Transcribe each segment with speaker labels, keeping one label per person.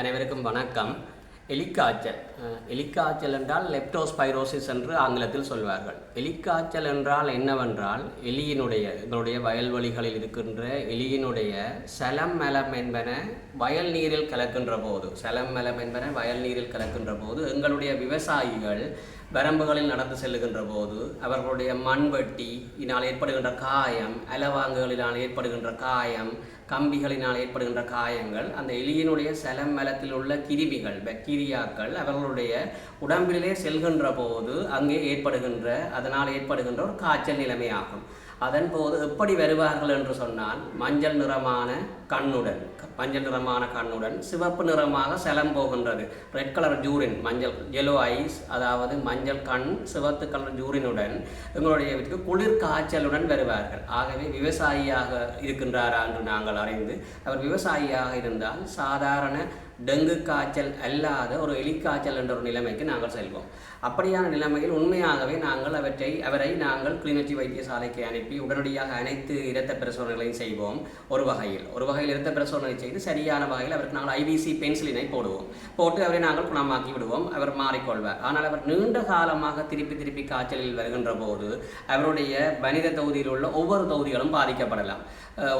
Speaker 1: அனைவருக்கும் வணக்கம். எலிக்காய்ச்சல். எலிக்காய்ச்சல் என்றால் லெப்டோஸ்பைரோசிஸ் என்று ஆங்கிலத்தில் சொல்வார்கள். எலிக்காய்ச்சல் என்றால் என்னவென்றால் எலியினுடைய எங்களுடைய வயல்வெளிகளில் இருக்கின்ற எலியினுடைய சலம் மலம் என்பன வயல் நீரில் கலக்கின்ற போது சலம் மலம் என்பன வயல் நீரில் கலக்கின்ற போது எங்களுடைய விவசாயிகள் வரம்புகளில் நடந்து செல்லுகின்ற போது அவர்களுடைய மண்வெட்டி இதனால் ஏற்படுகின்ற காயம் அலவாங்குகளினால் ஏற்படுகின்ற காயம் கம்பிகளினால் ஏற்படுகின்ற காயங்கள் அந்த எலியினுடைய செலம் மலத்தில் உள்ள கிருமிகள் பாக்டீரியாக்கள் அவர்களுடைய உடம்பிலே செல்கின்ற போது அங்கே ஏற்படுகின்ற அதனால் ஏற்படுகின்ற ஒரு காய்ச்சல் நிலைமையாகும். அதன் போது எப்படி வருவார்கள் என்று சொன்னால் மஞ்சள் நிறமான கண்ணுடன் மஞ்சள் நிறமான கண்ணுடன் சிவப்பு நிறமாக செலம் போகின்றது. ரெட் கலர் ஜூரின் மஞ்சள் yellow ஐஸ் அதாவது மஞ்சள் கண் சிவத்து கலர் ஜூரினுடன் எங்களுடைய வீட்டுக்கு குளிர் காய்ச்சலுடன் வருவார்கள். ஆகவே விவசாயியாக இருக்கின்றாரா என்று நாங்கள் அறிந்து அவர் விவசாயியாக இருந்தால் சாதாரண டெங்கு காய்ச்சல் அல்லாத ஒரு எலிக்காய்ச்சல் என்ற ஒரு நிலைமைக்கு நாங்கள் செல்வோம். அப்படியான நிலைமையில் உண்மையாகவே நாங்கள் அவற்றை அவரை நாங்கள் கிளிநொச்சி வைத்தியசாலைக்கு அனுப்பி உடனடியாக அனைத்து இரத்த பிரசோதனைகளையும் செய்வோம். ஒரு வகையில் ஒரு வகையில் இரத்த பிரசோதனை செய்து சரியான வகையில் அவருக்கு நாங்கள் ஐவிசி பென்சிலினை போடுவோம். போட்டு அவரை நாங்கள் குணமாக்கி விடுவோம். அவர் மாறிக்கொள்வார். ஆனால் அவர் நீண்ட காலமாக திருப்பி திருப்பி காய்ச்சலில் வருகின்ற போது அவருடைய மனித தொகுதியில் உள்ள ஒவ்வொரு தொகுதிகளும் பாதிக்கப்படலாம்.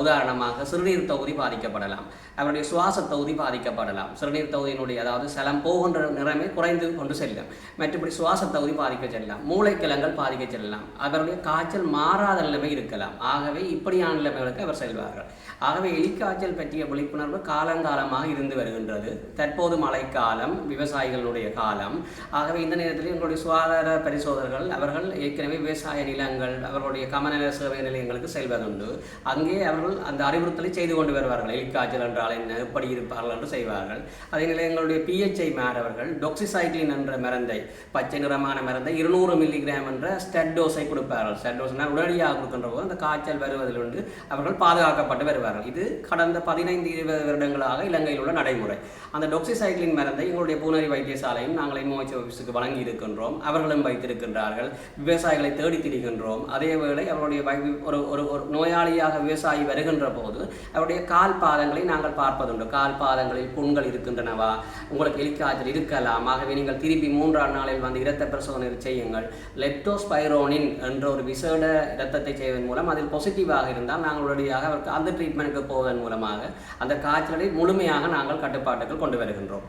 Speaker 1: உதாரணமாக சிறுநீர் தொகுதி பாதிக்கப்படலாம். அவருடைய சுவாச தொகுதி பாதிக்கப்படலாம். சிறுநீர் தொகுதியினுடைய அதாவது சலம் போகின்ற நிறமே குறைந்து கொண்டு செல்லும். மற்றபடி சுவாச தொகுதி பாதிக்க செல்லலாம். மூளைக்கிழங்கள் பாதிக்க செல்லலாம். அவருடைய காய்ச்சல் மாறாத நிலைமை இருக்கலாம். ஆகவே இப்படியான நிலைமைகளுக்கு அவர் செல்வார்கள். ஆகவே எலிக்காய்ச்சல் பற்றிய விழிப்புணர்வு காலங்காலமாக இருந்து வருகின்றது. தற்போது மழைக்காலம் விவசாயிகளுடைய காலம். ஆகவே இந்த நேரத்தில் எங்களுடைய சுகாதார பரிசோதகர்கள் அவர்கள் ஏற்கனவே விவசாய நிலங்கள் அவர்களுடைய கமநல சேவை நிலையங்களுக்கு செல்வதுண்டு. அங்கே அவர்கள் அந்த அறிவுறுத்தலை செய்து கொண்டு வருவார்கள். எலிக்காய்ச்சல் என்றால் என்ன? எப்படி இருப்பார்கள் என்று செய்வார்கள். அதே நிலை எங்களுடைய பிஹெச்ஐ மாணவர்கள் டொக்சிசைக்ளின் என்ற மருந்தை பச்சை நிறமான மருந்தை இருநூறு மில்லிகிராம் என்ற ஸ்டட் டோஸை கொடுப்பார்கள். ஸ்டட் டோஸ்னால் உடனடியாக கொடுக்கின்ற போது அந்த காய்ச்சல் வருவதிலிருந்து அவர்கள் பாதுகாக்கப்பட்டு வருவார்கள். இது கடந்த பதினைந்து இருபது வருடங்களாக இலங்கையில் உள்ள நடைமுறை. அந்த டொக்சிசைக்ளின் மருந்தை எங்களுடைய பூனரி வைத்தியசாலையும் நாங்கள் எம்ஓஹெச் ஆஃபீஸுக்கு வழங்கி இருக்கின்றோம் அவர்களும் வைத்திருக்கின்றார்கள். விவசாயிகளை தேடி திரிகின்றோம். அதே வேளை அவருடைய ஒரு ஒரு ஒரு நோயாளியாக விவசாயி வருகின்ற போது அவருடைய கால் பாதங்களை நாங்கள் பார்ப்பதுண்டு. கால் பாதங்களில் புண்கள் இருக்கின்றனவா? உங்களுக்கு எலிக்காய்ச்சல் இருக்கலாம். ஆகவே நீங்கள் திருப்பி மூன்றாம் நாளில் வந்து இரத்த பரிசோதனை செய்யுங்கள். லெப்டோஸ்பைரோனின் என்ற ஒரு விசேட இரத்தத்தை செய்வதன் மூலம் அதில் பாசிட்டிவாக இருந்தால் நாங்கள் உடனடியாக அவருக்கு அந்த ட்ரீட்மெண்ட்டுக்கு போவதன் மூலமாக அந்த காய்ச்சலை முழுமையாக நாங்கள் கட்டுப்பாட்டுக்கு கொண்டு வருகின்றோம்.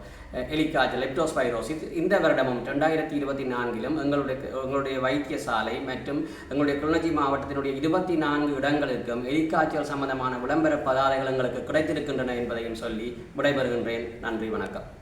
Speaker 1: எலிக்காய்ச்சல் லெப்டோஸ்பைரோசிஸ் இந்த வருடமும் ரெண்டாயிரத்தி இருபத்தி நான்கிலும் எங்களுடைய எங்களுடைய வைத்தியசாலை மற்றும் எங்களுடைய கிளிநொச்சி மாவட்டத்தினுடைய இருபத்தி நான்கு இடங்களுக்கும் எலிக்காய்ச்சல் சம்பந்தமான விளம்பர பதாதைகள் எங்களுக்கு கிடைத்திருக்கின்றன என்பதையும் சொல்லி விடைபெறுகின்றேன். நன்றி வணக்கம்.